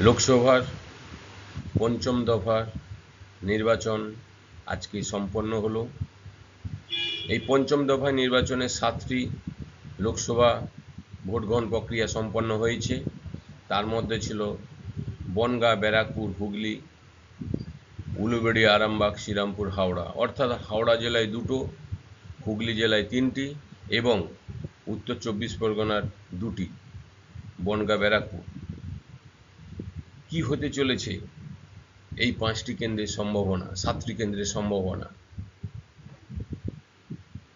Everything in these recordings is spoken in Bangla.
লোকসভার পঞ্চম দফার নির্বাচন আজকে সম্পন্ন হলো। এই পঞ্চম দফা নির্বাচনে সাতটি লোকসভা ভোট গ্রহণ প্রক্রিয়া সম্পন্ন হয়েছে। তার মধ্যে ছিল বনগাঁ, ব্যারাকপুর, হুগলি উলুবেড়িয়া আরামবাগ, শ্রীরামপুর, হাওড়া। অর্থাৎ হাওড়া জেলায় দুটো, হুগলি জেলায় তিনটি এবং উত্তর চব্বিশ পরগনার দুটি, বনগাঁ, ব্যারাকপুর। কি হতে চলেছে? এই পাঁচটি কেন্দ্রের সম্ভাবনা, সাতটি কেন্দ্রের সম্ভাবনা।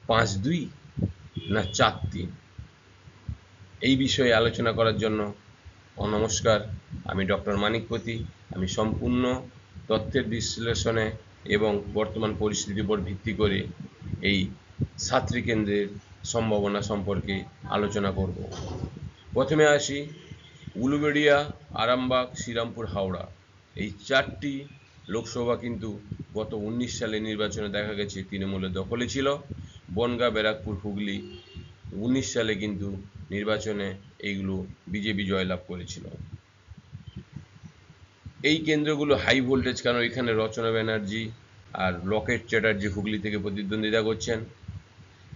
পাঁচ দুই না চার তিন? এই বিষয়ে আলোচনা করার জন্য নমস্কার আমি ডক্টর মানিকপতি আমি সম্পূর্ণ তথ্যের বিশ্লেষণে এবং বর্তমান পরিস্থিতির উপর ভিত্তি করে এই সাতটি কেন্দ্রের সম্ভাবনা সম্পর্কে আলোচনা করব। প্রথমে আসি উলুবেড়িয়া, আরামবাগ, শ্রীরামপুর, হাওড়া। এই চারটি লোকসভা কিন্তু গত উনিশ সালে নির্বাচনে দেখা গেছে তৃণমূলের দখলে ছিল। বনগাঁ, ব্যারাকপুর, হুগলি উনিশ সালে কিন্তু নির্বাচনে এইগুলো বিজেপি জয়লাভ করেছিল। এই কেন্দ্রগুলো হাই ভোল্টেজ কারণ এখানে রচনা ব্যানার্জি আর লকেট চ্যাটার্জি হুগলি থেকে প্রতিদ্বন্দ্বিতা করছেন।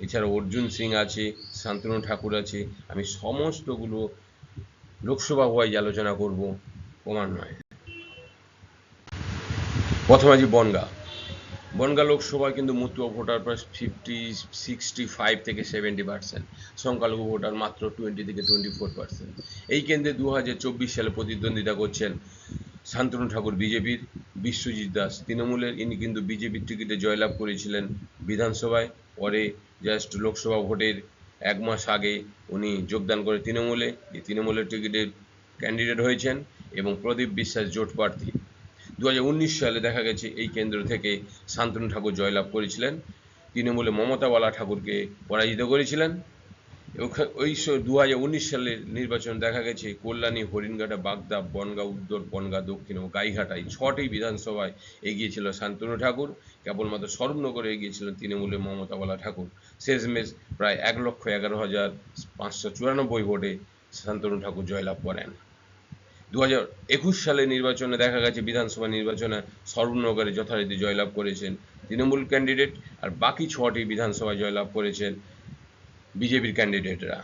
এছাড়া অর্জুন সিং আছে, শান্তনু ঠাকুর আছে। আমি সমস্তগুলো লোকসভা ওয়াইজ আলোচনা করব ক্রমান্বয়ে প্রথমে আছি বনগা। বনগা লোকসভায় কিন্তু মতুয়া ভোটার প্রায় ফিফটি সিক্সটি ফাইভ থেকে সেভেন্টি পার্সেন্ট সংখ্যালঘু ভোটার মাত্র টোয়েন্টি থেকে টোয়েন্টি ফোর পার্সেন্ট এই কেন্দ্রে দু হাজার চব্বিশ সালে প্রতিদ্বন্দ্বিতা করছেন শান্তনু ঠাকুর বিজেপির, বিশ্বজিৎ দাস তৃণমূলের। ইনি কিন্তু বিজেপির টিকিটে জয়লাভ করেছিলেন বিধানসভায়। পরে জাস্ট লোকসভা ভোটের এক মাস আগে উনি যোগদান করে তৃণমূলে তৃণমূলের টিকিটের ক্যান্ডিডেট হয়েছেন এবং প্রদীপ বিশ্বাস জোট প্রার্থী। দু হাজার উনিশ সালে দেখা গেছে এই কেন্দ্র থেকে শান্তনু ঠাকুর জয়লাভ করেছিলেন। তৃণমূলে মমতাওয়ালা ঠাকুরকে পরাজিত করেছিলেন। ওই দু হাজার উনিশ সালের নির্বাচন দেখা গেছে, কল্যাণী, হরিণঘাটা, বাগদা, বনগাঁ, উত্তর, বনগাঁ, দক্ষিণ ও গাইঘাটায় ছটি বিধানসভায় এগিয়েছিল শান্তনু ঠাকুর, কেবলমাত্র স্বরূপনগরে এগিয়েছিলেন তৃণমূলের মমতাওয়ালা ঠাকুর। শেষমেশ প্রায় এক লক্ষ এগারো হাজার পাঁচশো চুরানব্বই ভোটে শান্তনু ঠাকুর জয়লাভ করেন। দু একুশ সালে নির্বাচনে দেখা গেছে, বিধানসভা নির্বাচনে সর্বনগরে যথারীতি জয়লাভ করেছেন তৃণমূল ক্যান্ডিডেট, আর বাকি ছটি বিধানসভায় জয়লাভ করেছেন বিজেপির ক্যান্ডিডেটরা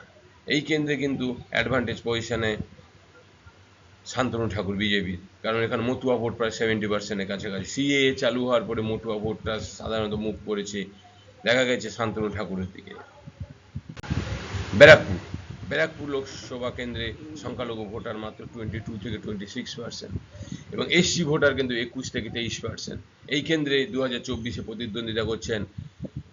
এই কেন্দ্রে কিন্তু অ্যাডভান্টেজ পজিশনে শান্তনু ঠাকুর বিজেপির কারণ এখানে মতুয়া ভোট প্রায় সেভেন্টি পার্সেন্টের কাছাকাছি। সিএ চালু হওয়ার পরে মতুয়া ভোটটা সাধারণত মুভ করেছে। দেখা গেছে শান্তনু ঠাকুরের দিকে। ব্যারাকপুর। ব্যারাকপুর লোকসভা কেন্দ্রে সংখ্যালঘু ভোটার মাত্র টোয়েন্টি টু থেকে টোয়েন্টি সিক্স পার্সেন্ট এবং এসসি ভোটার কিন্তু একুশ থেকে তেইশ পার্সেন্ট এই কেন্দ্রে দু হাজার চব্বিশে প্রতিদ্বন্দ্বিতা করছেন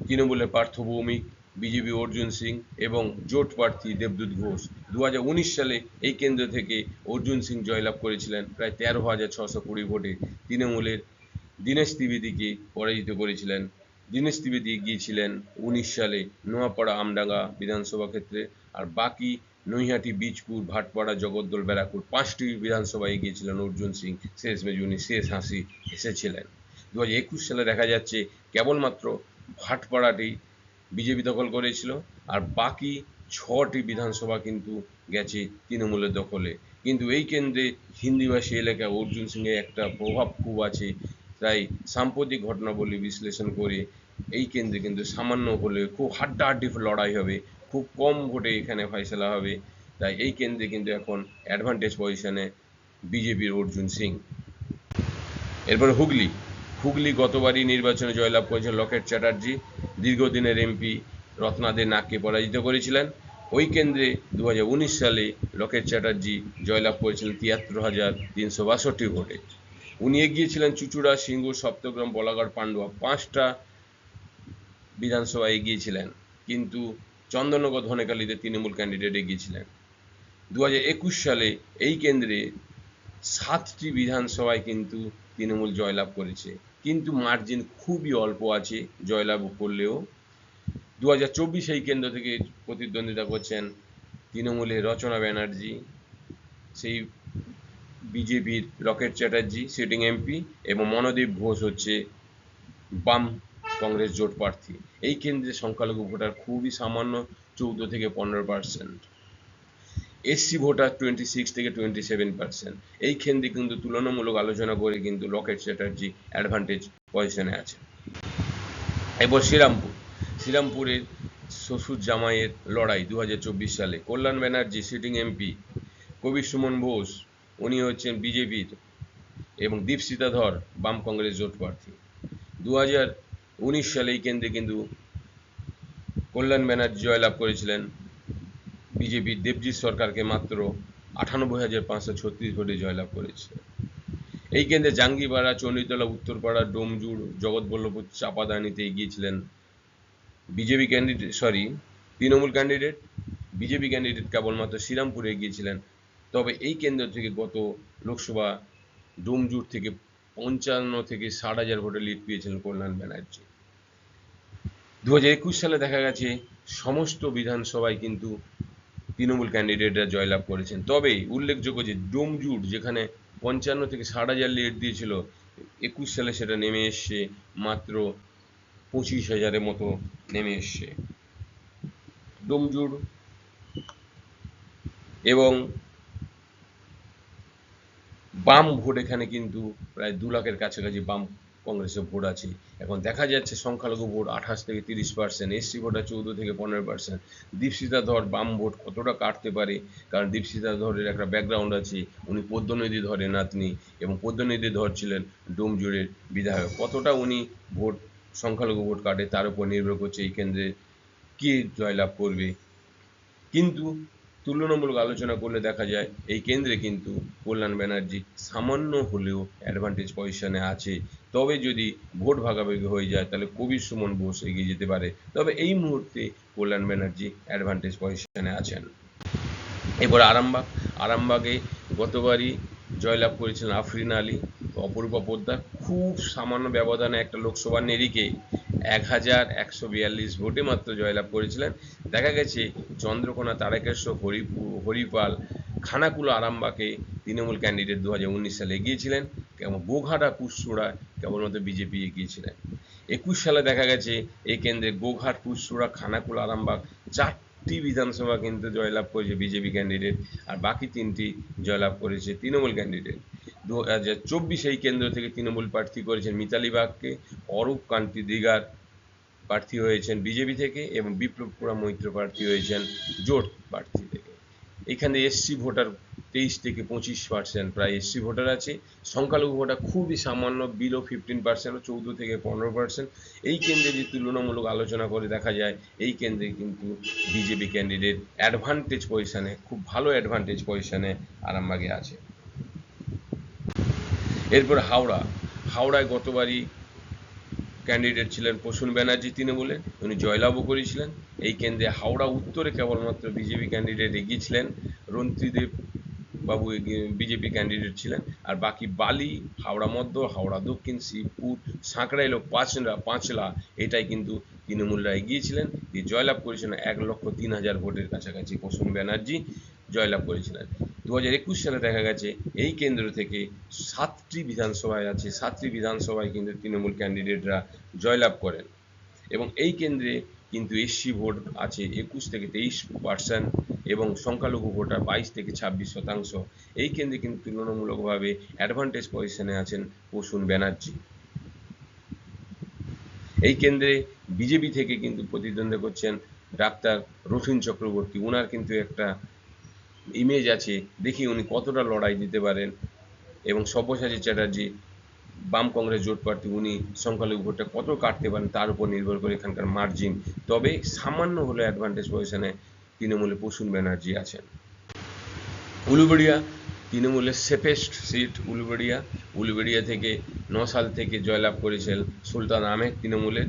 তৃণমূলের পার্থ ভৌমিক বিজেপি অর্জুন সিং এবং জোট প্রার্থী দেবদূত ঘোষ। দু হাজার উনিশ সালে এই কেন্দ্র থেকে অর্জুন সিং জয়লাভ করেছিলেন। প্রায় তেরো হাজার ছশো কুড়ি ভোটে তৃণমূলের দীনেশ ত্রিবেদীকে পরাজিত করেছিলেন। দীনেশ ত্রিবেদী গিয়েছিলেন উনিশ সালে নোয়াপাড়া আমডাঙ্গা বিধানসভা ক্ষেত্রে আর বাকি নৈহাটি, বীজপুর, ভাটপাড়া, জগদ্দল, ব্যারাকপুর পাঁচটি বিধানসভায় গিয়েছিলেন অর্জুন সিং। শেষ মেজুনি শেষ হাসি এসেছিলেন। দু হাজার একুশ সালে দেখা যাচ্ছে কেবলমাত্র ভাটপাড়াটি বিজেপি দখল করেছিল, আর বাকি ছটি বিধানসভা কিন্তু গেছে তৃণমূলের দখলে। কিন্তু এই কেন্দ্রে হিন্দিভাষী এলাকা অর্জুন সিংয়ের একটা প্রভাব খুব আছে, তাই সাম্প্রতিক ঘটনাবলী বিশ্লেষণ করে এই কেন্দ্রে কিন্তু সামান্য হলে খুব হাড্ডাহাড্ডি লড়াই হবে, খুব কম ভোটে এখানে ফয়সলা হবে। তাই এই কেন্দ্রে কিন্তু এখন অ্যাডভান্টেজ পজিশনে বিজেপির অর্জুন সিং। এরপর হুগলি। হুগলি গতবারই নির্বাচনে জয়লাভ করেছেন লকেট চ্যাটার্জি। দীর্ঘদিনের এমপি রত্নাদের নাককে পরাজিত করেছিলেন। ওই কেন্দ্রে দু হাজার উনিশ সালে লকেট চ্যাটার্জি জয়লাভ করেছিলেন তিয়াত্তর হাজার তিনশো বাষট্টি ভোটে। উনি এগিয়েছিলেন চুচুড়া, সিঙ্গুর, সপ্তগ্রাম, বলাগড়, পান্ডুয়া, পাঁচটা বিধানসভায় এগিয়েছিলেন। কিন্তু চন্দননগর, ধনেকালিতে তৃণমূল ক্যান্ডিডেট এগিয়েছিলেন। দু একুশ সালে এই কেন্দ্রে সাতটি বিধানসভায় কিন্তু তৃণমূল জয়লাভ করেছে। কিন্তু মার্জিন খুবই অল্প আছে জয়লাভ করলেও। দু হাজার চব্বিশ এই কেন্দ্র থেকে প্রতিদ্বন্দ্বিতা করছেন তৃণমূলের রচনা ব্যানার্জি, সেই বিজেপির রকেট চ্যাটার্জি সিটিং এমপি এবং মনোদীপ ঘোষ হচ্ছে বাম কংগ্রেস জোট প্রার্থী। এই কেন্দ্রে সংখ্যালঘু ভোটার খুবই সামান্য চৌদ্দ থেকে পনেরো percent SC voter twenty six থেকে টোয়েন্টি সেভেন পার্সেন্ট এই কেন্দ্রে কিন্তু তুলনামূলক আলোচনা করে কিন্তু লকেট চ্যাটার্জি অ্যাডভান্টেজ পজিশনে আছে। এরপর শ্রীরামপুর। শ্রীরামপুরের শ্বশুর জামাইয়ের লড়াই দু হাজার চব্বিশ সালে। কল্যাণ ব্যানার্জি সিটিং এমপি কবি সুমন বোস, উনি হচ্ছেন বিজেপির এবং দীপসিতা ধর বাম কংগ্রেস জোট প্রার্থী। দু সালে এই কেন্দ্রে কিন্তু কল্যাণ ব্যানার্জি জয়লাভ করেছিলেন বিজেপির দেবজিৎ সরকারকে মাত্র আটানব্বই হাজার পাঁচশো ছত্রিশ ভোটে জয়লাভ করেছে। এই কেন্দ্রে জাঙ্গিপাড়া, চণ্ডীতলা, উত্তরপাড়া, ডোমজুড়, জগৎবল্লভপুর, চাপাদানিতে এগিয়েছিলেন BJP candidate sorry Trinamool candidate BJP candidate কেবলমাত্র শ্রীরামপুরে এগিয়েছিলেন। তবে এই কেন্দ্র থেকে গত লোকসভা ডোমজুড় থেকে পঞ্চান্ন থেকে ষাট হাজার ভোটে লিড পেয়েছিলেন কল্যাণ ব্যানার্জি। দু হাজার একুশ সালে দেখা গেছে সমস্ত বিধানসভায় কিন্তু তৃণমূল ক্যান্ডিডেটরা জয়লাভ করেছেন। তবে উল্লেখযোগ্য যে ডোমজুট, যেখানে পঞ্চান্ন থেকে ষাট হাজার লিড দিয়েছিল, একুশ সালে সেটা নেমে এসছে, মাত্র পঁচিশ হাজারের মতো নেমে এসছে। ডোমজুর এবং বাম ভোট এখানে কিন্তু প্রায় দু লাখের কাছাকাছি বাম কংগ্রেসের ভোট আছে। এখন দেখা যাচ্ছে সংখ্যালঘু ভোট আঠাশ থেকে তিরিশ পার্সেন্ট এসসি ভোট আছে চৌদ্দ থেকে পনেরো পার্সেন্ট দীপশিতা ধর বাম ভোট কতটা কাটতে পারে? কারণ দীপশিতা ধরের একটা ব্যাকগ্রাউন্ড আছে, উনি পদ্মনদী ধরে নাতনি এবং পদ্মনদী ধর ছিলেন ডোমজুড়ের বিধায়ক। কতটা উনি ভোট, সংখ্যালঘু ভোট কাটে তার উপর নির্ভর করছে এই কেন্দ্রে কে জয়লাভ করবে। কিন্তু তুলনামূলক আলোচনা করলে দেখা যায়, এই কেন্দ্রে কিন্তু কল্যাণ ব্যানার্জি সামান্য হলেও অ্যাডভান্টেজ পজিশনে আছে। তবে যদি ভোট ভাগাভাগি হয়ে যায়, তাহলে কবির সুমন বোস এগিয়ে যেতে পারে। তবে এই মুহূর্তে কল্যাণ ব্যানার্জি অ্যাডভান্টেজ পজিশনে আছেন। এরপর আরামবাগ। আরামবাগে গতবারই জয়লাভ করেছিলেন আফরিন আলী। অপরূপা পোদ্দার খুব সামান্য ব্যবধানে একটা লোকসভা নিরিখে এক হাজার একশো বিয়াল্লিশ ভোটে মাত্র জয়লাভ করেছিলেন। দেখা গেছে, চন্দ্রকোনা, তারকেশ্বর হরিপুর হরিপাল, খানাকুলো, আরামবাগে তৃণমূল ক্যান্ডিডেট দু হাজার উনিশ সালে এগিয়েছিলেন। কেমন গোঘাটা কুশচূড়া কেবলমাত্র বিজেপি এগিয়েছিলেন। একুশ সালে দেখা গেছে, এই কেন্দ্রে গোঘাট কুশচূড়া খানাকুল, আরামবাগ চারটি বিধানসভা কিন্তু জয়লাভ করেছে বিজেপি ক্যান্ডিডেট আর বাকি তিনটি জয়লাভ করেছে তৃণমূল ক্যান্ডিডেট দু হাজার চব্বিশে এই কেন্দ্র থেকে তৃণমূল প্রার্থী করেছেন মিতালি বাগকে, অরূপ কান্তি দিগার প্রার্থী হয়েছেন বিজেপি থেকে এবং বিপ্লব কুড়া মৈত্র প্রার্থী হয়েছেন জোট প্রার্থী থেকে। এখানে এসসি ভোটার তেইশ থেকে পঁচিশ পার্সেন্ট প্রায় এসসি ভোটার আছে। সংখ্যালঘু ভোটার খুবই সামান্য বিলো ফিফটিন পার্সেন্ট চৌদ্দ থেকে পনেরো পার্সেন্ট এই কেন্দ্রে যদি তুলনামূলক আলোচনা করে দেখা যায়, এই কেন্দ্রে কিন্তু বিজেপি ক্যান্ডিডেট অ্যাডভান্টেজ পজিশনে খুব ভালো অ্যাডভান্টেজ পজিশনে আরামবাগে আছে। এরপর হাওড়া। হাওড়ায় গতবারই ক্যান্ডিডেট ছিলেন প্রসূন ব্যানার্জি তৃণমূলের উনি জয়লাভও করেছিলেন। এই কেন্দ্রে হাওড়া উত্তরে কেবলমাত্র বিজেপি ক্যান্ডিডেট এগিয়েছিলেন, রন্ত্রীদেব বাবু বিজেপি ক্যান্ডিডেট ছিলেন, আর বাকি বালি, হাওড়া মধ্য, হাওড়া দক্ষিণ শিবপুর সাঁকড়াইল পাঁচলা পাঁচলা, এটাই কিন্তু তৃণমূলরা এগিয়েছিলেন। দিয়ে জয়লাভ করেছিলেন এক লক্ষ তিন হাজার ভোটের কাছাকাছি প্রসূন ব্যানার্জি, জয়লাভ করেছিলেন। দু হাজার একুশ সালে দেখা গেছে, এই কেন্দ্র থেকে সাতটি বিধানসভায় আছে, সাতটি বিধানসভায় কিন্তু তৃণমূল ক্যান্ডিডেটরা জয়লাভ করেন। এবং এই কেন্দ্রে কিন্তু এসসি ভোট আছে, একুশ থেকে তেইশ পার্সেন্ট এবং সংখ্যালঘু ভোটার বাইশ থেকে ছাব্বিশ শতাংশ। এই কেন্দ্রে কিন্তু তুলনামূলকভাবে অ্যাডভান্টেজ পজিশনে আছেন প্রসূন ব্যানার্জি। এই কেন্দ্রে বিজেপি থেকে কিন্তু প্রতিদ্বন্দ্বী করছেন ডাক্তার রফিন চক্রবর্তী। ওনার কিন্তু একটা ইমেজ আছে, দেখি উনি কতটা লড়াই দিতে পারেন। এবং সব্যসাচী চ্যাটার্জি, বাম কংগ্রেস জোট প্রার্থী, উনি সংখ্যালঘু ভোটটা কত কাটতে পারেন তার উপর নির্ভর করে এখানকার মার্জিন তবে সামান্য হলে অ্যাডভান্টেজ পজিশনে তৃণমূলে প্রসূন ব্যানার্জি আছেন। উলুবেড়িয়া, তৃণমূলের সেফেস্ট সিট উলুবেড়িয়া। উলুবেড়িয়া থেকে ন সাল থেকে জয়লাভ করেছেন সুলতান আহমেদ তৃণমূলের।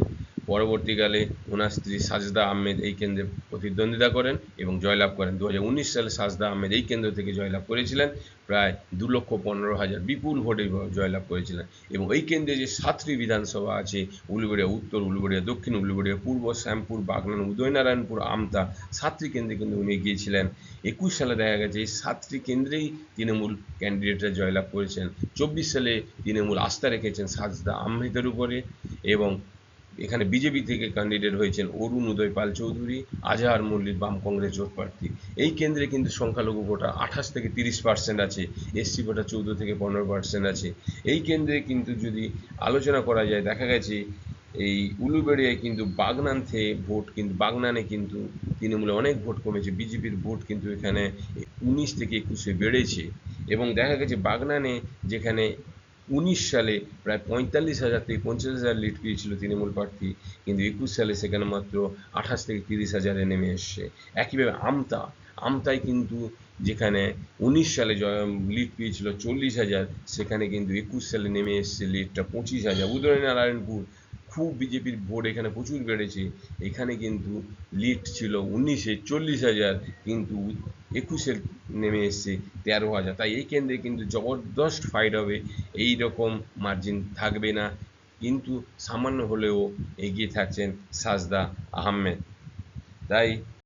পরবর্তীকালে ওনার স্ত্রী সাজদা আহমেদ এই কেন্দ্রে প্রতিদ্বন্দ্বিতা করেন এবং জয়লাভ করেন। দু হাজার উনিশ সালে সাজদা আহমেদ এই কেন্দ্র থেকে জয়লাভ করেছিলেন। প্রায় দু লক্ষ পনেরো হাজার বিপুল ভোটে জয়লাভ করেছিলেন এবং এই কেন্দ্রে যে সাতটি বিধানসভা আছে, উলুবেড়িয়া উত্তর, উলুবেড়িয়া দক্ষিণ, উলুবেড়িয়া পূর্ব, শ্যামপুর, বাগনান, উদয়নারায়ণপুর, আমতা সাতটি কেন্দ্রে কিন্তু উনি গিয়েছিলেন একুশ সালে দেখা গেছে এই সাতটি কেন্দ্রেই তৃণমূল ক্যান্ডিডেটরা জয়লাভ করেছেন। চব্বিশ সালে তৃণমূল আস্থা রেখেছেন সাজদা আহমেদের উপরে এবং এখানে বিজেপি থেকে ক্যান্ডিডেট হয়েছেন অরুণ উদয় পাল চৌধুরী, আজহার মল্লিক বাম কংগ্রেস জোট প্রার্থী। এই কেন্দ্রে কিন্তু সংখ্যালঘু ভোটার আঠাশ থেকে তিরিশ পার্সেন্ট আছে এসসি ভোটার চৌদ্দ থেকে পনেরো পার্সেন্ট আছে। এই কেন্দ্রে কিন্তু যদি আলোচনা করা যায়, দেখা গেছে এই উলুবেড়িয়ায় কিন্তু বাগনান থেকে ভোট কিন্তু বাগনানে কিন্তু তৃণমূলে অনেক ভোট কমেছে, বিজেপির ভোট কিন্তু এখানে উনিশ থেকে একুশে বেড়েছে। এবং দেখা গেছে বাগনানে যেখানে উনিশ সালে প্রায় পঁয়তাল্লিশ হাজার থেকে পঞ্চাশ হাজার লিড পেয়েছিল তৃণমূল প্রার্থী। কিন্তু একুশ সালে সেখানে মাত্র আঠাশ থেকে তিরিশ হাজারে নেমে এসছে। একইভাবে আমতা, আমতায় কিন্তু যেখানে উনিশ সালে জয় লিড পেয়েছিল চল্লিশ হাজার, সেখানে কিন্তু একুশ সালে নেমে এসছে লিডটা পঁচিশ হাজার। উদয়নারায়ণপুর খুব বিজেপির ভোট এখানে প্রচুর বেড়েছে এখানে কিন্তু লিড ছিল উনিশে চল্লিশ হাজার, কিন্তু একুশে নেমে এসছে তেরো হাজার। তাই এই কেন্দ্রে কিন্তু জবরদস্ত ফাইট হবে, এই রকম মার্জিন থাকবে না। কিন্তু সামান্য হলেও এগিয়ে থাকছেন সাজদা আহমেদ। তাই